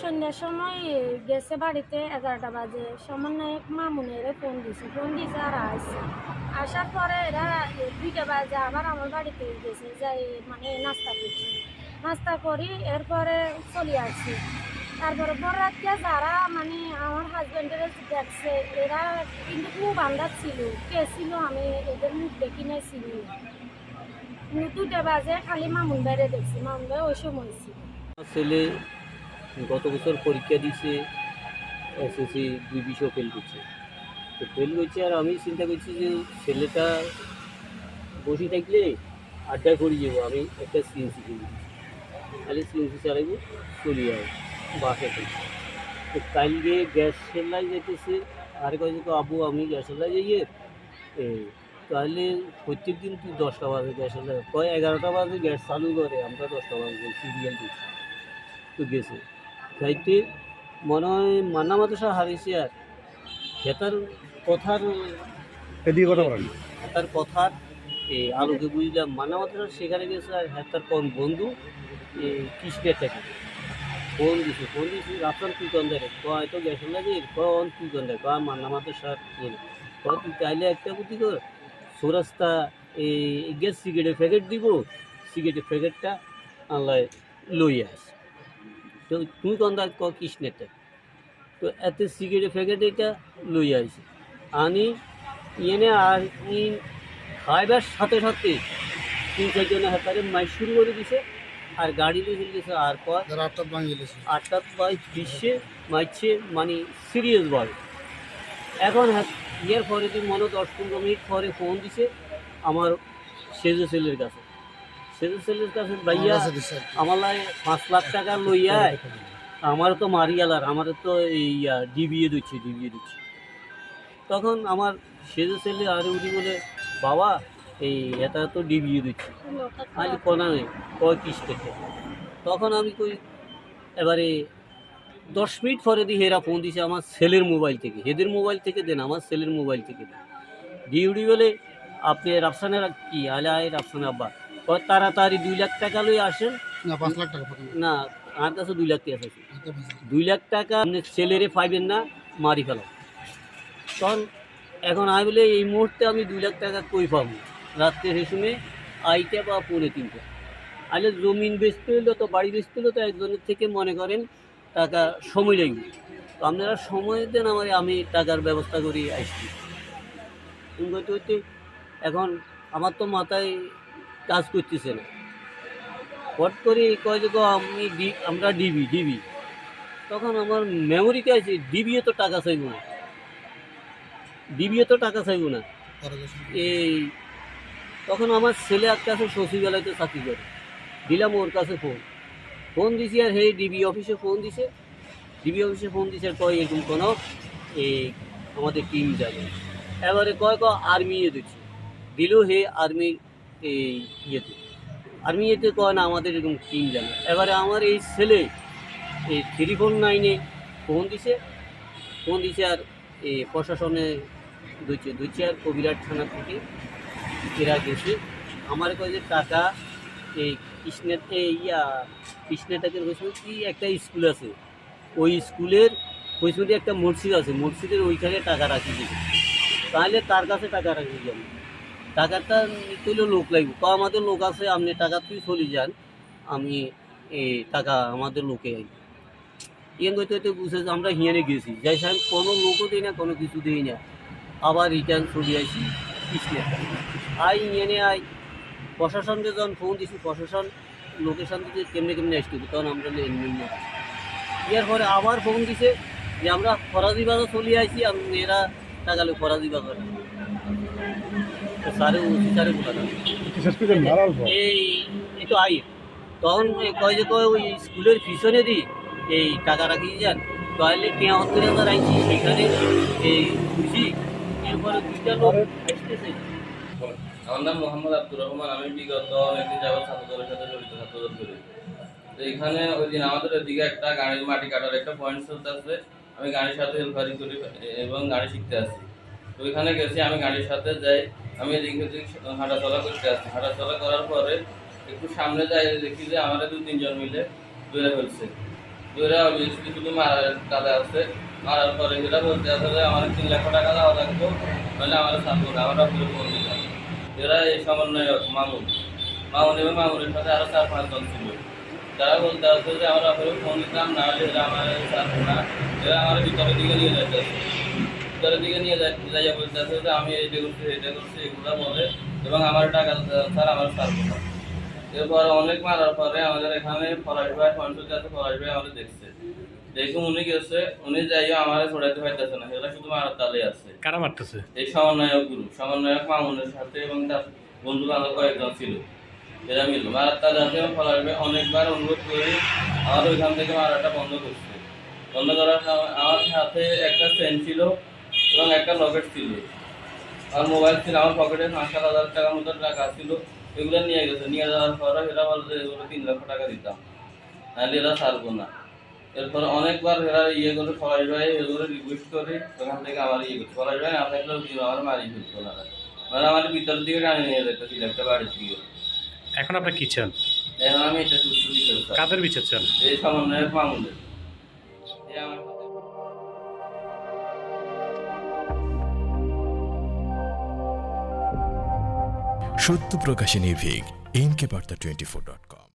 সন্ধ্যার সময় গেছে বাড়িতে এগারোটা বাজে। সামান্য এক মামুনের ফোন দিছে। ফোন দিছে আর আসছে আসার পরে এরা দুইটা বাজে আবার আমার বাড়িতে গেছে। যাই মানে নাস্তা করছি। নাস্তা করি, এরপরে চলে আসছি। তারপরে বরাতকে যারা মানে আমার হাজব্যান্ডের দেখছে, এরা কিন্তু খুব আন্দাজ ছিল। কে ছিল আমি এদের মুখ দেখি নাই। কিন্তু দুটা বাজে খালি মামুন বাইরে দেখছি। মামুন ভাই ওই সময় ছিল। ছেলে গত বছর পরীক্ষা দিছে এসএসসি দুই বিষয় ফেল করছে। তো ফেল করছে আর আমি চিন্তা করছি যে ছেলেটা বসে থাকলে আড্ডা করে যাব আমি একটা সিএনসি কিনি তাহলে সিএনসি চালাইবো চলে যাব, বাসে থেকে তো কালকে গ্যাস সেলাই যেতেছে, আর কয়েছে তো আবু, আমি গ্যাস সেলাই যাইয়ে তাহলে প্রত্যেক দিন তুই দশটা বাজে গ্যাস সেলাই। কয়, এগারোটা বাজে গ্যাস চালু করে, আমরা দশটা বাজে সিরিয়াল দিচ্ছি তো গেছে। যাইতে মনে হয় মান্না মাদ্রাসা হারিয়েছে আর। হেতার কথার এদিকে কথা বলেন। হেতার কথার এই আলোকে বুঝলাম মান্না মাদ্রাসা সেখানে গেছে আর হেতার কোন বন্ধু এই কৃষ্ণের থেকে। ফোন দিছে? ফোন দিছি? রাফসান তুই কোন দেয় কয় তো গেছে না যে? কোন তুই দেয় কয় মান্না মাদ্রাসার ইয়ে। কয় তুই চাইলে একটা কুতি কর। সোরাস্তা এই গ্যাস সিগারেটের প্যাকেট দিব। সিগারেটের প্যাকেটটা আল্লাহ লই আস। তুই কোন দেয় ক কৃষ্ণেরটা। তো এতে সিগারেটের প্যাকেট এটা লই আইছে। আনি এনে আর ইন খাইবার সাথে সাথে তিন চারজনে হাতারে মাই শুরু করে দিছে আর গাড়ি দিয়ে চলে গেছে আর পর আটটা বাই বিশ্বে মাইছে মানে সিরিয়াস বল। এখন হ্যাঁ, ইয়ের পরে তুই মনে দশ পনেরো মিনিট পরে ফোন দিছে আমার সেজো ছেলের কাছে। সেজো ছেলের কাছে ভাইয়া আমার পাঁচ লাখ টাকা লইয়া আমার তো মারিয়ালার আমার তো এই ডিবিএ দিচ্ছে ডিবিএ দিচ্ছে। তখন আমার সেজো ছেলে আরে উঠি বলে বাবা এই এটা তো ডিবিএ দিচ্ছে। আমি কোনা নেই কিস থেকে তখন আমি কই এবারে দশ মিনিট পরে দিয়ে হেরা ফোন দিছে আমার ছেলের মোবাইল থেকে। হেদের মোবাইল থেকে দেন আমার ছেলের মোবাইল থেকে দেন। ডিউডি বলে আপনি রাফসানের কি? আলে আয় রাফসান আব্বা। তাড়াতাড়ি দুই লাখ টাকা লই আসেন। না পাঁচ লাখ টাকা না আমার কাছে দুই লাখ টাকা আছে দুই লাখ টাকা আপনি ছেলেরে পাইবেন না মারি ফেলা তখন এখন আমি বলে এই মুহূর্তে আমি দুই লাখ টাকা কই পাবো? রাত্রে রেশমে আইটা বা পৌনে তিনটা। আলে জমিন বেচতে হলো তো বাড়ি বেচতে হলো তো একজনের থেকে মনে করেন টাকা সময় লাগবে। তো আপনারা সময় দেন আমার আমি টাকার ব্যবস্থা করি আসছি। এখন আমার তো মাথায় কাজ করতেছে না। হট করে কয় যে আমি ডি আমরা ডিবি ডিবি তখন আমার মেমোরিতে আছে ডিবিও তো টাকা চাইব না। ডিবিও তো টাকা চাইব না। এই, তখন আমার ছেলে একটা আছে সচিবালয়তে চাকরি করে। দিলাম ওর কাছে ফোন ফোন দিছি আর হে ডিবি অফিসে ফোন দিছে। ডিবি অফিসে ফোন দিছে, কয় এরকম কোনো, এই আমাদের টিম যাবে। এবারে কয় আর্মি ইয়ে দিচ্ছে। দিল হে আর্মির এই ইয়েতে। আর্মি ইয়েতে কয় না আমাদের এরকম টিম যাবে এবারে আমার এই ছেলে, এই থ্রি ফোর নাইনে ফোন দিছে। ফোন দিছে আর এই প্রশাসনে দুইছে দুইছে আর কবিরাট থানা থেকে এরা গেছে। আমার কয় যে টাকা এই কৃষ্ণের ইয়া, কৃষ্ণেটাকে পেছনে কি একটা স্কুল আছে। ওই স্কুলের পেছনে একটা মসজিদ আছে। মসজিদের ওইখানে টাকা রাখি দিবে। তাহলে তার কাছে টাকা রাখি যাবে টাকাটা নিতে হলে লোক লাগবে। তো আমাদের লোক আছে, আপনি টাকা তুই চলে যান, আমি এই টাকা আমাদের লোকে ইয়ে করতে হতে বুঝে যে আমরা হিয়ানে গেছি। যাই সাহেব কোনো লোকও দিই না, কোনো কিছু দিই না। আবার রিটার্ন চলে আসি আই ইয়েনে আই। প্রশাসনকে যখন ফোন দিছি, প্রশাসন লোকেশন দিতে কেমনে কেমনে আসতে তখন আমরা এমনি ইয়ার পরে আবার ফোন দিছে যে আমরা ফরাজি বাজার চলে আসি আর এরা টাকালে ফরাজি বাজার। এই এই তো আই তখন কয় যে কয় ওই স্কুলের পিছনে দিই এই টাকা রাখি যান। তাহলে তেহাত্তর হাজার আইছি সেখানে এই খুশি এরপরে দুইটা লোক আসতেছে আমার নাম মোহাম্মদ আব্দুর রহমান আমি বিগত অনেকদিন যাবত ছাত্রদলের সাথে জড়িত ছাত্রদল করি তো এখানে ওই দিন আমাদের ওইদিকে একটা গাড়ির মাটি কাটার একটা পয়েন্ট চলতে আছে। আমি গাড়ির সাথে হেল্পারি করি এবং গাড়ি শিখতে আসি। তো ওইখানে গেছি আমি গাড়ির সাথে যাই। আমি এদিকে ওদিকে হাঁটাচলা করতে আসি হাঁটাচলা করার পরে একটু সামনে যাই, দেখি যে আমাদের দু তিনজন মিলে দূরে ফেলছে। ধরে অবভিয়াসলি শুধু মারার কাজে আছে মারার পরে সেটা বলতে যে আমার তিন লাখ টাকা দেওয়া লাগবে মানে আমার ছাড়বো না আমার আপনার ফোন দিলাম এরা এই সমন্বয়ক মামুন। মামুন এবং মামুনের সাথে আরও চার পাঁচজন ছিল। তারা বলতে আছে যে, আমরা ফোন দিতাম না হলে এরা আমার ছাড়বো না। এরা আমার ভিতরের দিকে নিয়ে যাইতে আছে দিকে নিয়ে যাই যাইয়া বলতে যে আমি এটা করছি এটা করছি এগুলো বলে এবং আমার টাকা স্যার আমার না এরপর অনেক মারার পরে আমাদের এখানে পলাশ ভাই পঞ্চায়েত আছে পলাশ ভাই আমাদের দেখছে। দেখুন উনি গেছে উনি যাইও আমার ছড়াইতে পারতেছে না সেটা শুধু মারার তালে আছে। কারা মারতেছে? এই সমন্বয়ক গুরু সমন্বয়ক মামুনের সাথে এবং তার বন্ধু বান্ধব কয়েকজন ছিল। এরা মিল মারার তালে আছে এবং পলাশ ভাই অনেকবার অনুরোধ করে আমার ওইখান থেকে মারাটা বন্ধ করছে। বন্ধ করার আমার সাথে একটা চেন ছিল এবং একটা লকেট ছিল। আমার মোবাইল ছিল আমার পকেটে পাঁচ সাত হাজার টাকার মতো টাকা ছিল। এগুলো নিয়ে গেছে নিয়ে যাওয়ার পরে এরা বলে যে এগুলো তিন লক্ষ টাকা দিতাম। নাহলে এরা ছাড়বো না। এরপর অনেকবার এরা ইয়ে করে ফরাজ ভাই এগুলো রিকোয়েস্ট করে ওখান থেকে আমার ইয়ে করছে ফরাজ ভাই থাকলেও কি আমার মারি ফেলতো না মানে আমার ভিতরের দিকে টানে নিয়ে যেতেছিল একটা বাড়ির দিকে। এখন আপনার কি চান? এখন আমি এটা সুস্থ। কাদের বিচার চান? এই সমন্বয়ের মামুনের। সত্য প্রকাশে নির্ভীক এম কে বার্তা টোয়েন্টি ফোর ডট কম